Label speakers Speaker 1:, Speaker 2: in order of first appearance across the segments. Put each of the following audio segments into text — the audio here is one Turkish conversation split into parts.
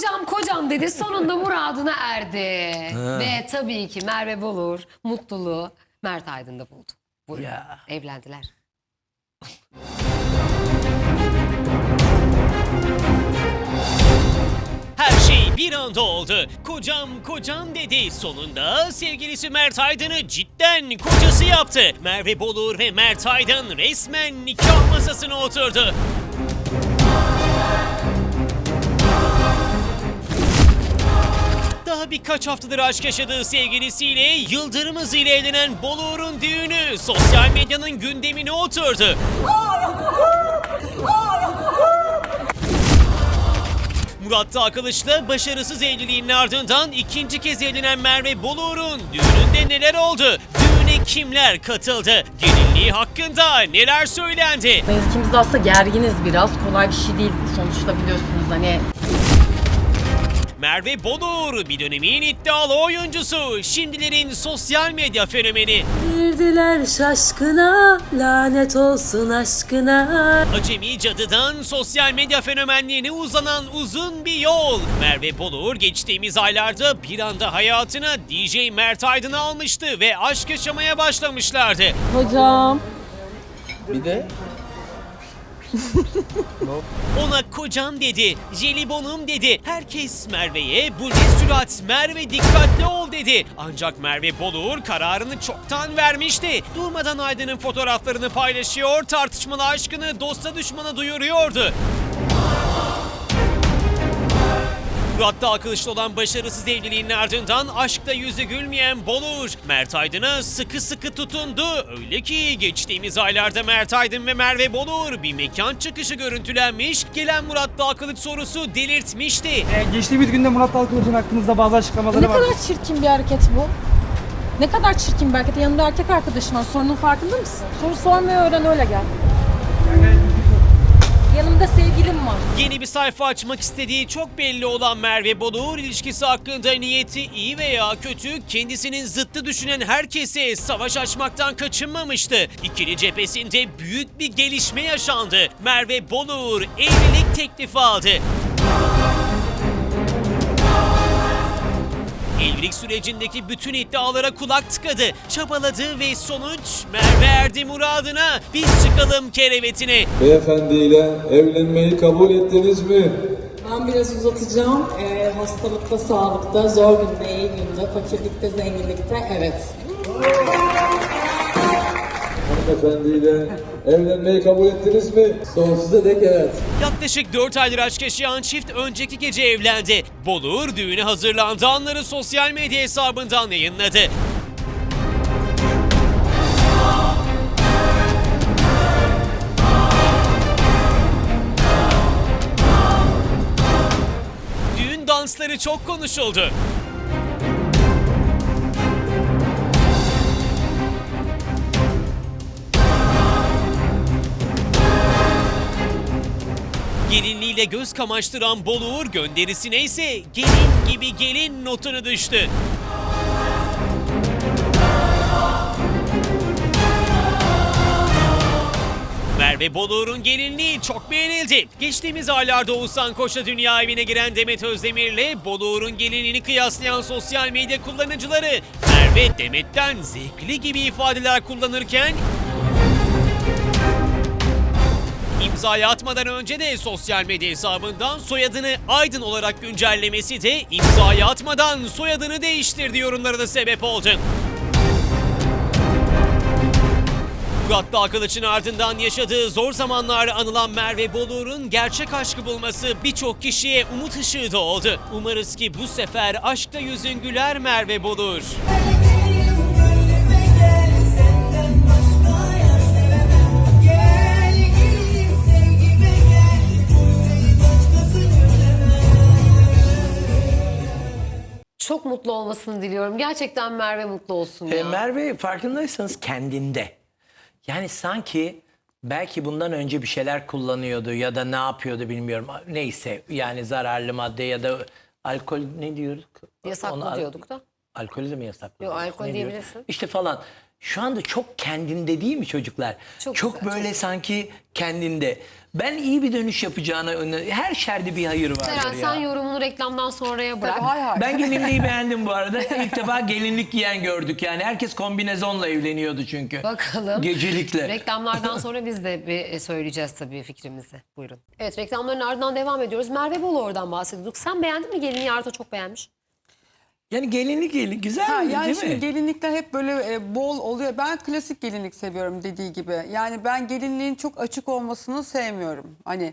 Speaker 1: kocam kocam dedi sonunda muradına erdi. Ve tabii ki Merve Bolur mutluluğu Mert Aydın'da buldu. Buyurun.
Speaker 2: Ya.
Speaker 1: Evlendiler.
Speaker 3: Her şey bir anda oldu. Kocam kocam dedi. Sonunda sevgilisi Mert Aydın'ı cidden kocası yaptı. Merve Bolur ve Mert Aydın resmen nikah masasına oturdu. Daha birkaç haftadır aşk yaşadığı sevgilisiyle yıldırım hızıyla evlenen Bolur'un düğünü sosyal medyanın gündemine oturdu. Murat Dağ Kılıç'la başarısız evliliğinin ardından ikinci kez evlenen Merve Bolur'un düğününde neler oldu? Düğüne kimler katıldı? Gelinliği hakkında neler söylendi?
Speaker 4: Biz ikimiz de aslında gerginiz biraz. Kolay bir şey değil sonuçta biliyorsunuz hani.
Speaker 3: Merve Bolur bir dönemin iddialı oyuncusu, şimdilerin sosyal medya fenomeni.
Speaker 5: Girdiler şaşkına, lanet olsun aşkına.
Speaker 3: Acemi cadıdan sosyal medya fenomenliğine uzanan uzun bir yol. Merve Bolur geçtiğimiz aylarda bir anda hayatına DJ Mert Aydın'ı almıştı ve aşk yaşamaya başlamışlardı.
Speaker 5: Hocam.
Speaker 2: Bir de
Speaker 3: Ona kocam dedi, jelibonum dedi. Herkes Merve'ye bu ne sürat Merve dikkatli ol dedi. Ancak Merve Bolur kararını çoktan vermişti. Durmadan Aydın'ın fotoğraflarını paylaşıyor, tartışmalı aşkını dosta düşmana duyuruyordu. Murat Dağ Kılıç'la olan başarısız evliliğinin ardından aşkta yüzü gülmeyen Bolur, Mert Aydın'a sıkı sıkı tutundu. Öyle ki geçtiğimiz aylarda Mert Aydın ve Merve Bolur bir mekan çıkışı görüntülenmiş, gelen Murat Dağ Kılıç sorusu delirtmişti.
Speaker 6: Ee, geçtiğimiz günde Murat Dalkılıç'ın hakkınızda bazı açıklamaları
Speaker 4: Ne
Speaker 6: var.
Speaker 4: kadar çirkin bir hareket bu. Ne kadar çirkin bir hareket. Yanında erkek arkadaşın var. Sorunun farkında mısın? Soru sormayı öğren öyle gel. Yanımda sevgilim var.
Speaker 3: Yeni bir sayfa açmak istediği çok belli olan Merve Bolur ilişkisi hakkında niyeti iyi veya kötü kendisinin zıttı düşünen herkese savaş açmaktan kaçınmamıştı. İkili cephesinde büyük bir gelişme yaşandı. Merve Bolur evlilik teklifi aldı. Evlilik sürecindeki bütün iddialara kulak tıkadı, çabaladı ve sonuç Merve erdi muradına. Biz çıkalım kerevetine.
Speaker 7: Beyefendiyle evlenmeyi kabul ettiniz mi?
Speaker 8: Ben biraz uzatacağım. Ee, hastalıkta, sağlıkta, zor günde, iyi günde, fakirlikte, zenginlikte evet.
Speaker 7: Hanımefendiyle evlenmeyi kabul ettiniz mi? Sonsuza dek evet.
Speaker 3: Yaklaşık 4 aydır aşk yaşayan çift önceki gece evlendi. Bolur düğüne hazırlandığı anları sosyal medya hesabından yayınladı. Düğün dansları çok konuşuldu. Gelinliğiyle göz kamaştıran Boluğur gönderisine ise gelin gibi gelin notunu düştü. Merve Boluğur'un gelinliği çok beğenildi. Geçtiğimiz aylarda Oğuzhan Koç'la dünya evine giren Demet Özdemir'le Boluğur'un gelinliğini kıyaslayan sosyal medya kullanıcıları Merve Demet'ten zevkli gibi ifadeler kullanırken İmzayı atmadan önce de sosyal medya hesabından soyadını Aydın olarak güncellemesi de imzayı atmadan soyadını değiştirdi yorumlarına sebep oldu. Murat Dağ Kılıç'ın ardından yaşadığı zor zamanlar anılan Merve Bolur'un gerçek aşkı bulması birçok kişiye umut ışığı da oldu. Umarız ki bu sefer aşkta yüzün güler Merve Bolur.
Speaker 1: Çok mutlu olmasını diliyorum. Gerçekten Merve mutlu olsun ya.
Speaker 2: e, Merve farkındaysanız kendinde. Yani sanki belki bundan önce bir şeyler kullanıyordu ya da ne yapıyordu bilmiyorum. Neyse yani zararlı madde ya da alkol ne diyoruz?
Speaker 1: Yasaklı
Speaker 2: Ona-
Speaker 1: diyorduk da.
Speaker 2: Alkolü de mi yasakladı?
Speaker 1: Yok, alkol
Speaker 2: Ne diyoruz?
Speaker 1: diyebilirsin.
Speaker 2: İşte falan. şu anda çok kendinde değil mi çocuklar?
Speaker 1: Çok
Speaker 2: Çok,
Speaker 1: güzel,
Speaker 2: böyle sanki kendinde. Ben iyi bir dönüş yapacağına öne- her şerde bir hayır vardır
Speaker 1: Seren
Speaker 2: ya.
Speaker 1: sen yorumunu reklamdan sonraya bırak.
Speaker 9: Hay hay.
Speaker 2: Ben gelinliği beğendim bu arada. İlk defa gelinlik giyen gördük yani. Herkes kombinezonla evleniyordu çünkü.
Speaker 1: Bakalım.
Speaker 2: Gecelikle.
Speaker 1: Reklamlardan sonra biz de bir e, söyleyeceğiz tabii fikrimizi. Buyurun. Evet reklamların ardından devam ediyoruz. Merve Boluğur'dan bahsediyorduk. Sen beğendin mi gelinliği Arda çok beğenmiş.
Speaker 2: Yani gelinlik gelinlik güzel
Speaker 9: Ha,
Speaker 2: mi,
Speaker 9: yani
Speaker 2: değil
Speaker 9: şimdi
Speaker 2: mi?
Speaker 9: gelinlikler hep böyle e, bol oluyor. Ben klasik gelinlik seviyorum dediği gibi. Yani ben gelinliğin çok açık olmasını sevmiyorum. Hani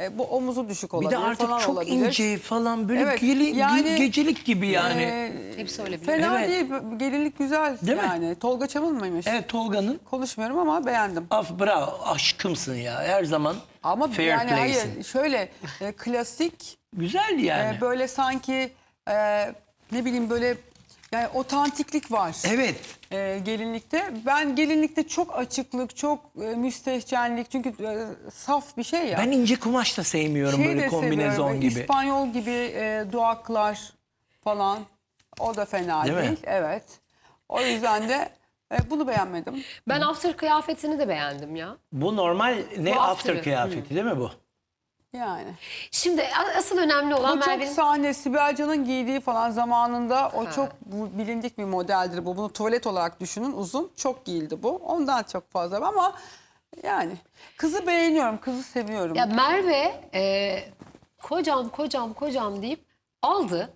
Speaker 9: e, bu omuzu düşük
Speaker 2: Bir
Speaker 9: olabilir
Speaker 2: de artık
Speaker 9: falan
Speaker 2: çok
Speaker 9: olabilir.
Speaker 2: ince falan böyle
Speaker 9: Evet,
Speaker 2: gelin,
Speaker 9: yani-
Speaker 2: gecelik gibi yani.
Speaker 9: E,
Speaker 1: Hepsi öyle bir.
Speaker 9: fena
Speaker 2: Evet.
Speaker 9: değil. Gelinlik güzel
Speaker 2: Değil mi?
Speaker 9: yani. Tolga Çamın mıymış?
Speaker 2: Evet Tolga'nın
Speaker 9: Konuşmuyorum ama beğendim.
Speaker 2: af bravo aşkımsın ya her zaman
Speaker 9: Ama
Speaker 2: fair
Speaker 9: yani
Speaker 2: play'sin.
Speaker 9: hayır şöyle e, klasik
Speaker 2: Güzel yani.
Speaker 9: e, böyle sanki e, ne bileyim böyle yani otantiklik var.
Speaker 2: Evet.
Speaker 9: e, gelinlikte. Ben gelinlikte çok açıklık, çok e, müstehcenlik çünkü e, saf bir şey ya.
Speaker 2: Ben ince kumaş da sevmiyorum
Speaker 9: Şeyi
Speaker 2: böyle
Speaker 9: de
Speaker 2: kombinezon
Speaker 9: seviyorum,
Speaker 2: gibi.
Speaker 9: İspanyol gibi e, duaklar falan. O da fena
Speaker 2: Değil
Speaker 9: değil.
Speaker 2: mi?
Speaker 9: Evet. O yüzden de e, bunu beğenmedim.
Speaker 1: Ben after kıyafetini de beğendim ya.
Speaker 2: Bu normal ne
Speaker 1: Bu
Speaker 2: after
Speaker 1: after'ı.
Speaker 2: kıyafeti değil mi bu?
Speaker 9: Yani.
Speaker 1: Şimdi asıl önemli olan
Speaker 9: Bu çok
Speaker 1: Merve'nin...
Speaker 9: sahne Sibel Can'ın giydiği falan zamanında o çok bu, bilindik bir modeldir bu. Bunu tuvalet olarak düşünün uzun. Çok giyildi bu. Ondan çok fazla ama yani kızı beğeniyorum. Kızı seviyorum.
Speaker 1: Ya Merve e, kocam kocam kocam deyip aldı.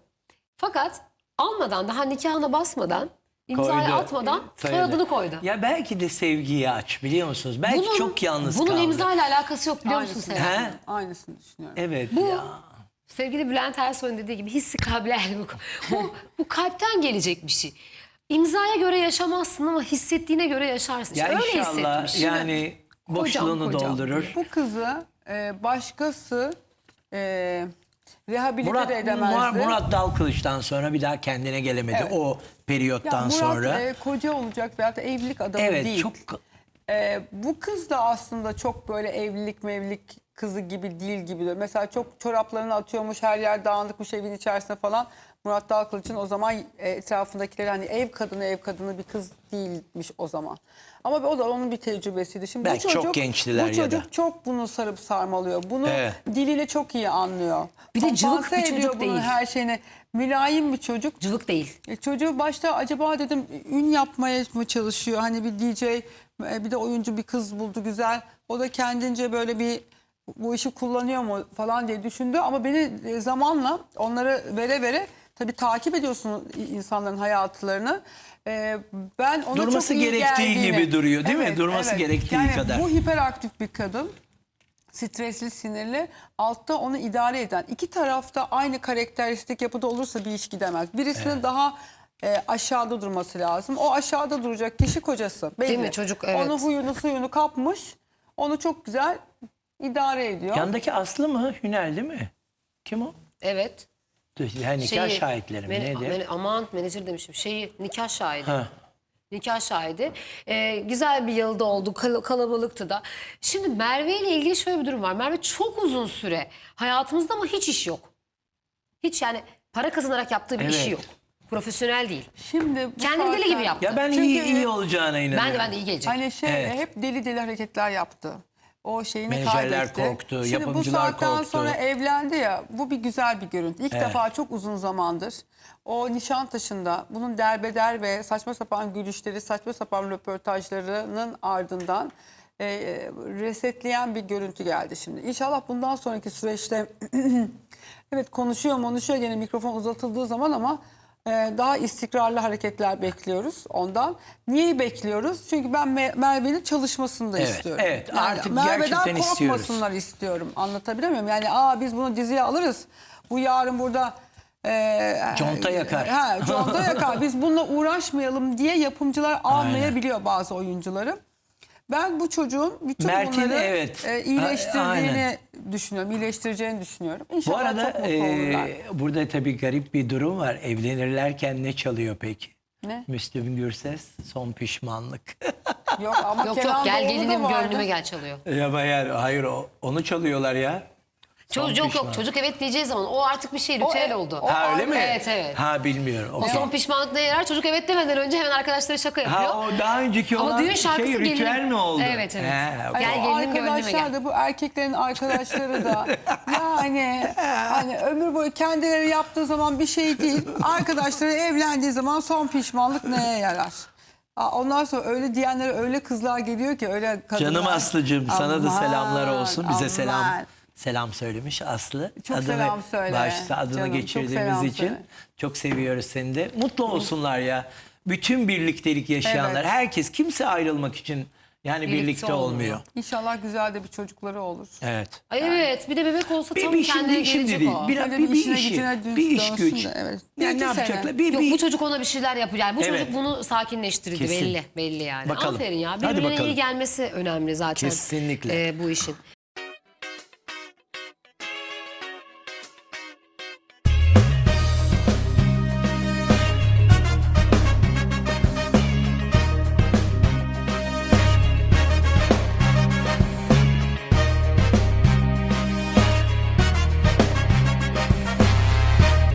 Speaker 1: Fakat almadan daha nikahına basmadan imzayı
Speaker 2: Koydu.
Speaker 1: atmadan
Speaker 2: Soyadı.
Speaker 1: soyadını koydu.
Speaker 2: Ya belki de sevgiyi aç biliyor musunuz? Belki çok yalnız
Speaker 1: bunun
Speaker 2: kaldı.
Speaker 1: imzayla alakası yok biliyor musun
Speaker 9: Aynısını?
Speaker 2: He?
Speaker 9: aynısını düşünüyorum.
Speaker 2: Evet
Speaker 1: Bu
Speaker 2: ya.
Speaker 1: sevgili Bülent Ersoy'un dediği gibi hissi kabilel bu. Bu, bu kalpten gelecek bir şey. İmzaya göre yaşamazsın ama hissettiğine göre yaşarsın. İşte
Speaker 2: Ya
Speaker 1: öyle
Speaker 2: inşallah
Speaker 1: hissetmiş.
Speaker 2: Yani boşluğunu
Speaker 1: kocam.
Speaker 2: doldurur.
Speaker 9: Bu kızı e, başkası e, rehabilite
Speaker 2: Murat,
Speaker 9: de edemezdi.
Speaker 2: Murat, Murat Dalkılıç'tan sonra bir daha kendine gelemedi
Speaker 9: Evet.
Speaker 2: o
Speaker 9: Ya
Speaker 2: periyottan
Speaker 9: Murat
Speaker 2: sonra.
Speaker 9: e, koca olacak veyahut da evlilik adamı
Speaker 2: evet
Speaker 9: değil.
Speaker 2: çok
Speaker 9: E, bu kız da aslında çok böyle evlilik mevlilik kızı gibi değil gibi. de. Mesela çok çoraplarını atıyormuş her yer dağınıkmış evin içerisinde falan. Murat Dalkılıç'ın o zaman e, etrafındakileri hani ev kadını ev kadını bir kız değilmiş o zaman. Ama o da onun bir tecrübesiydi. Şimdi
Speaker 2: Belki
Speaker 9: bu
Speaker 2: çok
Speaker 9: çocuk,
Speaker 2: gençtiler
Speaker 9: bu
Speaker 2: ya
Speaker 9: çocuk
Speaker 2: da.
Speaker 9: çok bunu sarıp sarmalıyor. Bunu
Speaker 2: Evet.
Speaker 9: diliyle çok iyi anlıyor.
Speaker 1: Bir de cıvık bir çocuk değil.
Speaker 9: her şeyini. Mülayim bir çocuk.
Speaker 1: Cıvık değil.
Speaker 9: E, çocuğu başta acaba dedim ün yapmaya mı çalışıyor? Hani bir DJ e, bir de oyuncu bir kız buldu güzel. O da kendince böyle bir bu işi kullanıyor mu falan diye düşündü. Ama beni e, zamanla onları vere vere tabii takip ediyorsun insanların hayatlarını. E, ben ona
Speaker 2: Durması
Speaker 9: çok iyi
Speaker 2: gerektiği
Speaker 9: geldiğini-
Speaker 2: gibi duruyor, değil mi? Durması gerektiği
Speaker 9: yani
Speaker 2: kadar.
Speaker 9: Bu hiperaktif bir kadın stresli, sinirli, altta onu idare eden. iki tarafta aynı karakteristik yapıda olursa bir iş gidemez. Birisinin daha e, aşağıda durması lazım. O aşağıda duracak kişi kocası. Belli.
Speaker 1: Değil mi? Çocuk, evet.
Speaker 9: Onu huyunu suyunu kapmış. Onu çok güzel idare ediyor.
Speaker 2: Yandaki Aslı mı? Hünel değil mi? Kim o?
Speaker 1: Evet.
Speaker 2: Yani nikah
Speaker 1: Şeyi-
Speaker 2: şahitleri mi? Neydi?
Speaker 1: men- aman menajer demişim. Şeyi nikah şahidi.
Speaker 2: Ha.
Speaker 1: Nikah şahidi. Ee, güzel bir yılda oldu. kal- kalabalıktı da. Şimdi Merve ile ilgili şöyle bir durum var. Merve çok uzun süre hayatımızda ama hiç iş yok. Hiç yani para kazanarak yaptığı bir
Speaker 2: Evet.
Speaker 1: işi yok. Profesyonel değil.
Speaker 9: Şimdi
Speaker 1: Kendini deli gibi yaptı.
Speaker 2: Ya ben
Speaker 9: Çünkü-
Speaker 2: iyi iyi olacağına inanıyorum.
Speaker 1: Ben de ben de iyi gelecek.
Speaker 9: Hani şey
Speaker 2: Evet.
Speaker 9: hep deli deli hareketler yaptı. O şeyini
Speaker 2: Menajerler
Speaker 9: kaybetti.
Speaker 2: korktu,
Speaker 9: Şimdi bu
Speaker 2: yapımcılar
Speaker 9: saatten
Speaker 2: korktu.
Speaker 9: sonra evlendi ya bu bir güzel bir görüntü. İlk
Speaker 2: Evet.
Speaker 9: defa çok uzun zamandır o Nişantaşı'nda bunun derbeder ve saçma sapan gülüşleri, saçma sapan röportajlarının ardından e, resetleyen bir görüntü geldi şimdi. İnşallah bundan sonraki süreçte evet konuşuyor konuşuyor gene mikrofon uzatıldığı zaman ama daha istikrarlı hareketler bekliyoruz ondan. Niye bekliyoruz? Çünkü ben Me- Merve'nin çalışmasını da
Speaker 2: Evet,
Speaker 9: istiyorum.
Speaker 2: evet. Artık
Speaker 9: Merve'den
Speaker 2: gerçekten istiyoruz.
Speaker 9: korkmasınlar istiyorum. Anlatabiliyor muyum? Yani aa biz bunu diziye alırız. Bu yarın burada e,
Speaker 2: Conta yakar.
Speaker 9: Ha, conta yakar. Biz bununla uğraşmayalım diye yapımcılar almayabiliyor bazı oyuncuları. Ben bu çocuğun bütün
Speaker 2: Mert'in,
Speaker 9: bunları
Speaker 2: evet.
Speaker 9: e,
Speaker 2: A-
Speaker 9: iyileştirdiğini
Speaker 2: aynen.
Speaker 9: düşünüyorum. iyileştireceğini düşünüyorum.
Speaker 2: Bu
Speaker 9: İnşallah
Speaker 2: arada
Speaker 9: çok mutlu
Speaker 2: e, burada tabii garip bir durum var. Evlenirlerken ne çalıyor peki?
Speaker 9: Ne?
Speaker 2: Müslüm Gürses son pişmanlık.
Speaker 9: Yok ama
Speaker 1: yok
Speaker 9: Kenan
Speaker 1: yok gel
Speaker 9: Doğulu
Speaker 1: gelinim gönlüme gel çalıyor.
Speaker 2: ya hayır, hayır o- onu çalıyorlar ya.
Speaker 1: Çocuk yok
Speaker 2: pişman.
Speaker 1: yok çocuk evet diyeceği zaman o artık bir şey ritüel
Speaker 9: e-
Speaker 1: oldu.
Speaker 2: Ha öyle mi?
Speaker 1: Evet evet.
Speaker 2: Ha bilmiyorum.
Speaker 1: O
Speaker 2: Okey.
Speaker 1: son pişmanlık neye yarar? Çocuk evet demeden önce hemen arkadaşları şaka yapıyor.
Speaker 2: Ha o daha önceki
Speaker 1: Ama
Speaker 2: olan
Speaker 1: düğün şarkısı
Speaker 2: şey ritüel
Speaker 1: gelinim.
Speaker 2: mi oldu?
Speaker 1: Evet, evet.
Speaker 2: He, okey.
Speaker 1: Gel
Speaker 9: o
Speaker 1: gelinim gönlüme
Speaker 9: arkadaşlar
Speaker 1: gel.
Speaker 9: da bu erkeklerin arkadaşları da yani hani ömür boyu kendileri yaptığı zaman bir şey değil. Arkadaşları evlendiği zaman son pişmanlık neye yarar? Aa, Ondan sonra öyle diyenlere öyle kızlar geliyor ki öyle kadınlar.
Speaker 2: Canım Aslı'cığım sana da
Speaker 9: Aman,
Speaker 2: selamlar olsun. Bize
Speaker 9: aman.
Speaker 2: Selam söylemiş Aslı.
Speaker 9: Çok selam söyle.
Speaker 2: Başta adını
Speaker 9: Canım, çok
Speaker 2: geçirdiğimiz
Speaker 9: selam
Speaker 2: için.
Speaker 9: söyle.
Speaker 2: Çok seviyoruz seni de. Mutlu olsunlar ya. Bütün birliktelik yaşayanlar.
Speaker 9: Evet.
Speaker 2: Herkes kimse ayrılmak için yani birlikte,
Speaker 1: Birlikte
Speaker 2: olmuyor.
Speaker 1: olmuyor.
Speaker 9: İnşallah güzel de bir çocukları olur.
Speaker 2: Evet.
Speaker 1: Ay evet bir de bebek olsa
Speaker 2: Bir,
Speaker 1: tam
Speaker 2: bir
Speaker 1: kendine
Speaker 2: şimdi, şimdi
Speaker 1: gelecek
Speaker 2: değil.
Speaker 1: o.
Speaker 2: Bir, bir,
Speaker 9: bir
Speaker 2: bir işi, bir iş güç.
Speaker 9: de, evet.
Speaker 2: Yani ne
Speaker 9: sene.
Speaker 2: yapacaklar? Bir,
Speaker 1: Yok
Speaker 2: bir,
Speaker 1: bu çocuk ona bir şeyler yapıyor. Yani bu
Speaker 2: Evet.
Speaker 1: çocuk bunu sakinleştirdi
Speaker 2: Kesin.
Speaker 1: belli belli yani.
Speaker 2: Bakalım.
Speaker 1: Aferin ya.
Speaker 2: Hadi
Speaker 1: Birbirine
Speaker 2: bakalım.
Speaker 1: iyi gelmesi önemli zaten.
Speaker 2: Kesinlikle.
Speaker 1: e, bu işin.